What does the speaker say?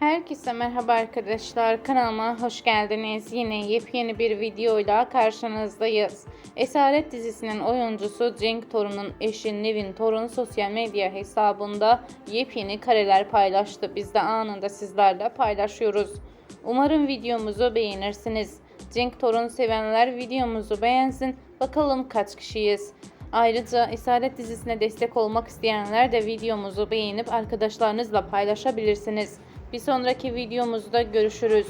Herkese merhaba arkadaşlar. Kanalıma hoş geldiniz. Yine yepyeni bir videoyla karşınızdayız. Esaret dizisinin oyuncusu Cenk Torun'un eşi Nevin Torun sosyal medya hesabında yepyeni kareler paylaştı. Biz de anında sizlerle paylaşıyoruz. Umarım videomuzu beğenirsiniz. Cenk Torun sevenler videomuzu beğensin. Bakalım kaç kişiyiz. Ayrıca Esaret dizisine destek olmak isteyenler de videomuzu beğenip arkadaşlarınızla paylaşabilirsiniz. Bir sonraki videomuzda görüşürüz.